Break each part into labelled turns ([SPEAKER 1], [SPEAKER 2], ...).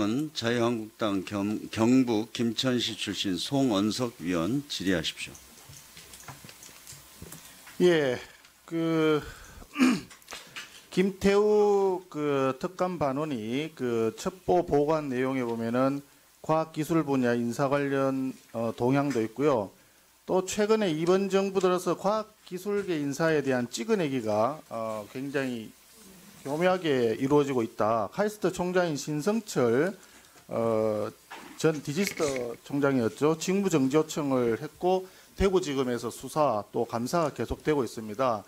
[SPEAKER 1] 다음은 자유한국당 겸, 경북 김천시 출신 송언석 위원 질의하십시오.
[SPEAKER 2] 예, 그 김태우 그 특감 반원이 그 첩보 보관 내용에 보면은 과학기술 분야 인사 관련 어, 동향도 있고요. 또 최근에 이번 정부 들어서 과학기술계 인사에 대한 찍어내기가 어, 굉장히 교묘하게 이루어지고 있다. 카이스트 총장인 신성철 어, 전 디지스터 총장이었죠. 직무정지 요청을 했고 대구지검에서 수사 또 감사가 계속되고 있습니다.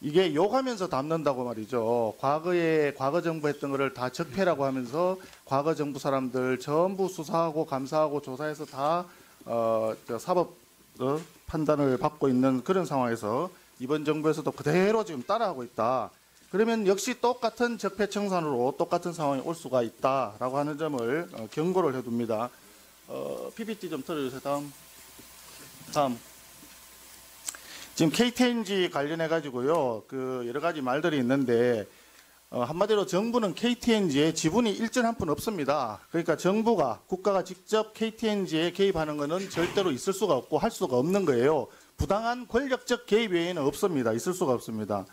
[SPEAKER 2] 이게 욕하면서 담는다고 말이죠. 과거에 과거 정부 했던 거를 다 적폐라고 하면서 과거 정부 사람들 전부 수사하고 감사하고 조사해서 다 어, 저 사법 어, 판단을 받고 있는 그런 상황에서 이번 정부에서도 그대로 지금 따라하고 있다. 그러면 역시 똑같은 적폐청산으로 똑같은 상황이 올 수가 있다라고 하는 점을 어, 경고를 해둡니다. 어, PPT 좀 틀어주세요. 다음. 다음. 지금 KTNG 관련해 가지고요, 그 여러 가지 말들이 있는데 어, 한마디로 정부는 KTNG에 지분이 일전 한 푼 없습니다. 그러니까 정부가 국가가 직접 KTNG에 개입하는 것은 절대로 있을 수가 없고 할 수가 없는 거예요. 부당한 권력적 개입 외에는 없습니다. 있을 수가 없습니다.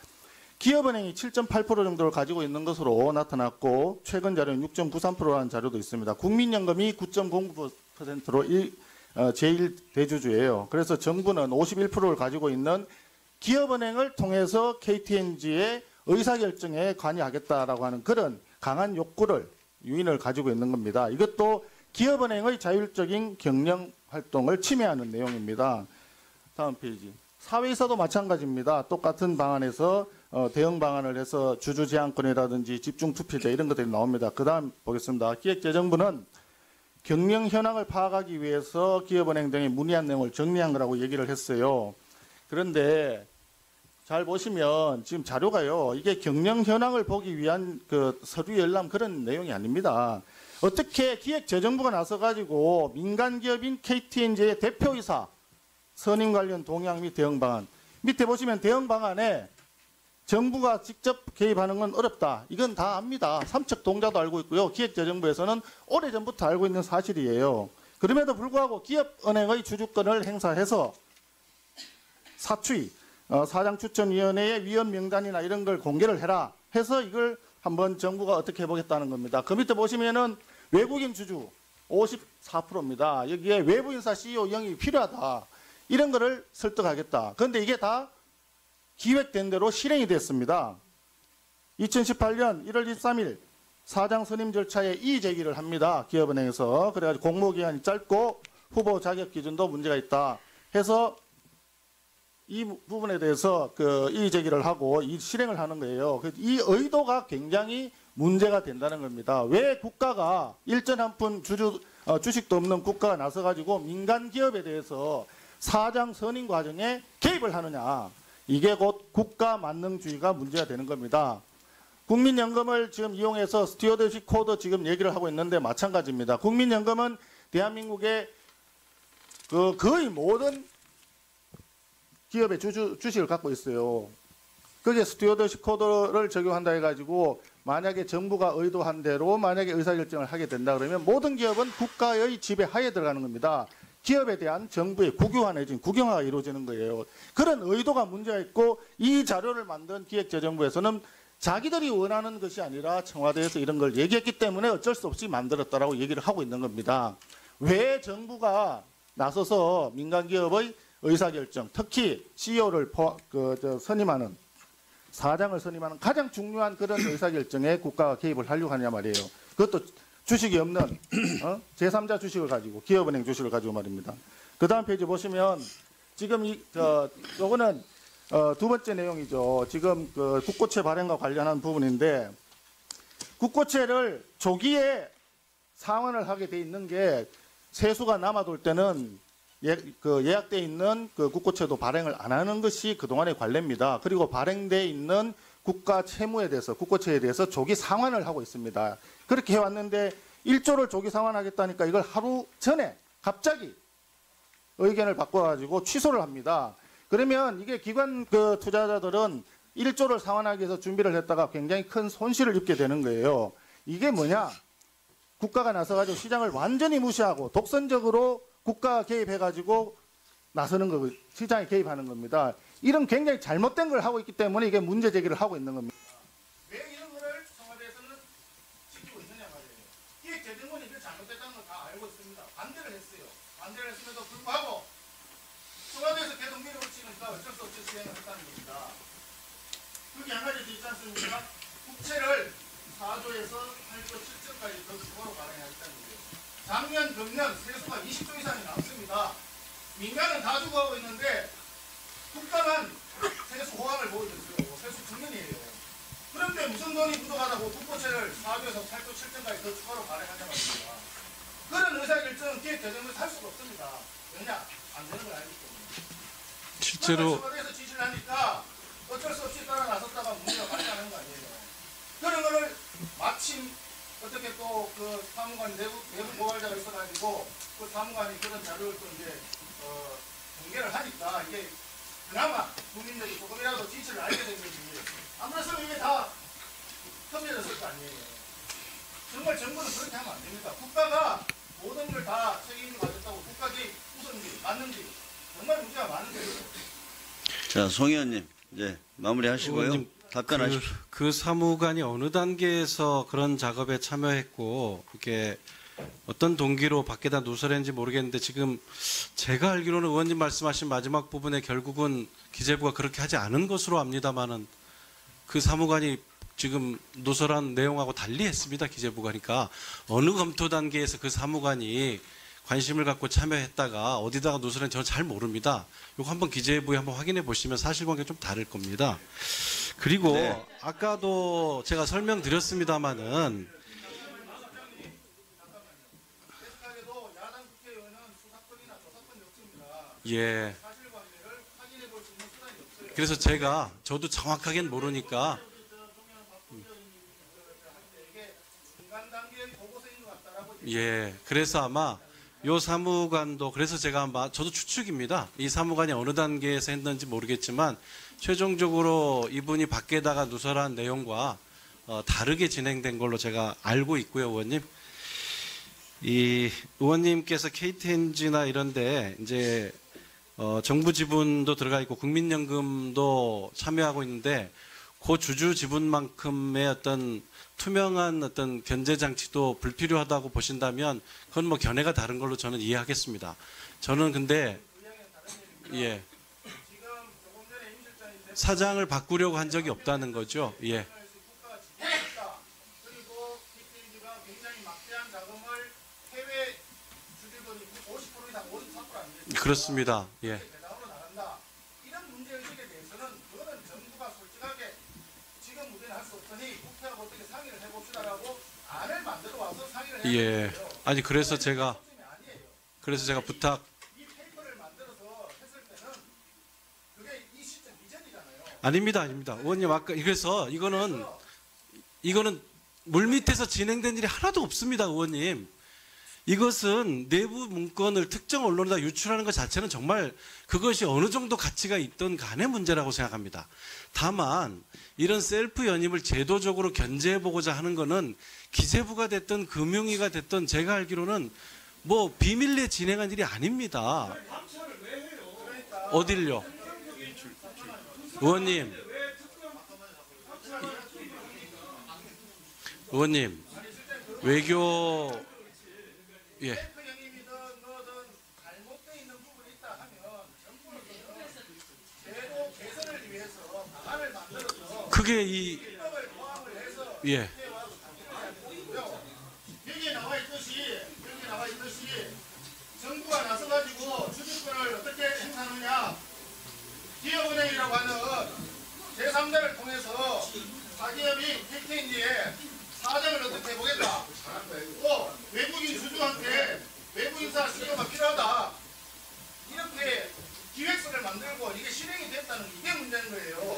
[SPEAKER 2] 기업은행이 7.8% 정도를 가지고 있는 것으로 나타났고 최근 자료는 6.93%라는 자료도 있습니다. 국민연금이 9.09%로 일, 어, 제일 대주주예요. 그래서 정부는 51%를 가지고 있는 기업은행을 통해서 KTNG의 의사결정에 관여하겠다라고 하는 그런 강한 욕구를 유인을 가지고 있는 겁니다. 이것도 기업은행의 자율적인 경영 활동을 침해하는 내용입니다. 다음 페이지. 사회에서도 마찬가지입니다. 똑같은 방안에서 어, 대응 방안을 해서 주주 제한권이라든지 집중 투표제 이런 것들이 나옵니다. 그 다음 보겠습니다. 기획재정부는 경영 현황을 파악하기 위해서 기업은행 등의 문의한 내용을 정리한 거라고 얘기를 했어요. 그런데 잘 보시면 지금 자료가요. 이게 경영 현황을 보기 위한 그 서류 열람 그런 내용이 아닙니다. 어떻게 기획재정부가 나서 가지고 민간 기업인 KTNG의 대표이사 선임 관련 동향 및 대응 방안 밑에 보시면 대응 방안에 정부가 직접 개입하는 건 어렵다. 이건 다 압니다. 삼척 동자도 알고 있고요. 기획재정부에서는 오래전부터 알고 있는 사실이에요. 그럼에도 불구하고 기업은행의 주주권을 행사해서 사추위, 어, 사장추천위원회의 위원 명단이나 이런 걸 공개를 해라 해서 이걸 한번 정부가 어떻게 해보겠다는 겁니다. 그 밑에 보시면은 외국인 주주 54%입니다. 여기에 외부인사 CEO 영입이 필요하다. 이런 거를 설득하겠다. 그런데 이게 다 기획된 대로 실행이 됐습니다. 2018년 1월 23일 사장 선임 절차에 이의 제기를 합니다. 기업은행에서. 그래가지고 공모기한이 짧고 후보 자격 기준도 문제가 있다. 해서 이 부분에 대해서 그 이의 제기를 하고 이 실행을 하는 거예요. 이 의도가 굉장히 문제가 된다는 겁니다. 왜 국가가 일전 한 푼 주주 어, 주식도 없는 국가가 나서 가지고 민간 기업에 대해서 사장 선임 과정에 개입을 하느냐? 이게 곧 국가 만능주의가 문제가 되는 겁니다. 국민연금을 지금 이용해서 스튜어드십 코드 지금 얘기를 하고 있는데 마찬가지입니다. 국민연금은 대한민국의 그 거의 모든 기업의 주주, 주식을 갖고 있어요. 그게 스튜어드십 코드를 적용한다 해가지고 만약에 정부가 의도한 대로 만약에 의사결정을 하게 된다 그러면 모든 기업은 국가의 지배하에 들어가는 겁니다. 기업에 대한 정부의 국유화 내지 국영화가 이루어지는 거예요. 그런 의도가 문제가 있고 이 자료를 만든 기획재정부에서는 자기들이 원하는 것이 아니라 청와대에서 이런 걸 얘기했기 때문에 어쩔 수 없이 만들었다라고 얘기를 하고 있는 겁니다. 왜 정부가 나서서 민간 기업의 의사결정, 특히 CEO를 그, 선임하는 사장을 선임하는 가장 중요한 그런 의사결정에 국가가 개입을 하려고 하냐 말이에요. 그것도 주식이 없는 어? 제3자 주식을 가지고 기업은행 주식을 가지고 말입니다. 그 다음 페이지 보시면 지금 이 저, 요거는 어, 두 번째 내용이죠. 지금 그 국고채 발행과 관련한 부분인데 국고채를 조기에 상환을 하게 돼 있는 게 세수가 남아돌 때는 예, 그 예약돼 있는 그 국고채도 발행을 안 하는 것이 그동안의 관례입니다. 그리고 발행돼 있는 국가 채무에 대해서 국고채에 대해서 조기 상환을 하고 있습니다. 그렇게 해왔는데 1조를 조기 상환하겠다니까 이걸 하루 전에 갑자기 의견을 바꿔가지고 취소를 합니다. 그러면 이게 기관 그 투자자들은 1조를 상환하기 위해서 준비를 했다가 굉장히 큰 손실을 입게 되는 거예요. 이게 뭐냐? 국가가 나서가지고 시장을 완전히 무시하고 독선적으로 국가 개입해가지고 나서는 거 시장에 개입하는 겁니다. 이런 굉장히 잘못된 걸 하고 있기 때문에 이게 문제 제기를 하고 있는 겁니다. 왜 이런 거를 청와대에서는 지키고 있느냐 말이에요. 기획재정원이 그 잘못됐다는 걸 다 알고 있습니다. 반대를 했어요. 반대를 했음에도 불구하고 청와대에서 계속 밀어붙이니까 어쩔 수 없이 수행을 했다는 겁니다. 그게 한 가지 더 있지 않습니까? 국채를 4조에서 8조 7조까지 더 추가로 발행하겠다는 거예요. 작년, 금년 세수가 20조 이상이 남습니다. 민간은 다 주고하고 있는데 국가만 세수 호황을 보여줬어요. 세수 중년이에요. 그런데 무슨 돈이 부족하다고 국고채를 4조에서 8조 7조까지 더 추가로 발행하자 말입니다. 그런 의사결정은 기획 재정에서 할 수가 없습니다. 왜냐? 안 되는 걸 알기 때문에.
[SPEAKER 3] 실제로
[SPEAKER 2] 청와대에서 지시를 하니까 어쩔 수 없이 따라 나섰다가 문제가 발생하는 거 아니에요. 그런 거를 마침 어떻게 또 그 사무관 내부 내부 고발자가 있어가지고 그 사무관이 그런 자료를 또 이제 어, 공개를 하니까 이게 그나마 국민들이 조금이라도 지시를 알게 된. 안 그랬으면 이게 다 혐의졌을 거 아니에요. 정말 정부는 그렇게 하면 안 됩니다. 국가가 모든 걸 다 책임을 가졌다고 국가 개입 우선지 맞는지 정말 문제가 많은 거예요.
[SPEAKER 1] 자, 송 의원님 이제 마무리하시고요.
[SPEAKER 3] 의원님,
[SPEAKER 1] 답변하십시오.
[SPEAKER 3] 그, 그 사무관이 어느 단계에서 그런 작업에 참여했고 이게 어떤 동기로 밖에다 누설했는지 모르겠는데 지금 제가 알기로는 의원님 말씀하신 마지막 부분에 결국은 기재부가 그렇게 하지 않은 것으로 압니다마는 그 사무관이 지금 누설한 내용하고 달리 했습니다 기재부가 그러니까 어느 검토 단계에서 그 사무관이 관심을 갖고 참여했다가 어디다가 누설했는지 저는 잘 모릅니다. 이거 한번 기재부에 한번 확인해 보시면 사실관계 좀 다를 겁니다. 그리고
[SPEAKER 1] 네.
[SPEAKER 3] 아까도 제가 설명드렸습니다마는
[SPEAKER 2] 계속하게도 야당 국회의원은 수사권이나 조사권이 없습니다.
[SPEAKER 3] 예. 그래서 제가 저도 정확하게는 모르니까 예 그래서 아마 요 사무관도 그래서 제가 아마 저도 추측입니다. 이 사무관이 어느 단계에서 했는지 모르겠지만 최종적으로 이분이 밖에다가 누설한 내용과 어, 다르게 진행된 걸로 제가 알고 있고요, 의원님. 이 의원님께서 KTNG나 이런데 이제 어, 정부 지분도 들어가 있고 국민연금도 참여하고 있는데 그 주주 지분만큼의 어떤 투명한 어떤 견제 장치도 불필요하다고 보신다면 그건 뭐 견해가 다른 걸로 저는 이해하겠습니다. 저는 근데 예 사장을 바꾸려고 한 적이 없다는 거죠. 예
[SPEAKER 2] 해야
[SPEAKER 3] 예.
[SPEAKER 2] 거예요.
[SPEAKER 3] 아니 그래서 제가. 그래서 제가 부탁. 아닙니다, 아닙니다. 의원님 아까 그래서 이거는 이거는 물 밑에서 진행된 일이 하나도 없습니다, 의원님. 이것은 내부 문건을 특정 언론에다 유출하는 것 자체는 정말 그것이 어느 정도 가치가 있던 간의 문제라고 생각합니다. 다만 이런 셀프 연임을 제도적으로 견제해 보고자 하는 것은 기재부가 됐든 금융위가 됐든 제가 알기로는 뭐 비밀리에 진행한 일이 아닙니다. 어딜요? 의원님. 의원님. 외교 예. 그게 이 예.
[SPEAKER 2] 여기에 나와 있듯이 여기 나와 있듯이 정부가 나서 가지고 주주권을 어떻게 행사하느냐 기업은행이라고 하는 제3자를 통해서 사기업이 KTNG에 화장을 어떻게 해보겠다. 어, 외국인 수주한테 외국인사 수요가 필요하다. 이렇게 기획서를 만들고 이게 실행이 됐다는 이게 문제인 거예요.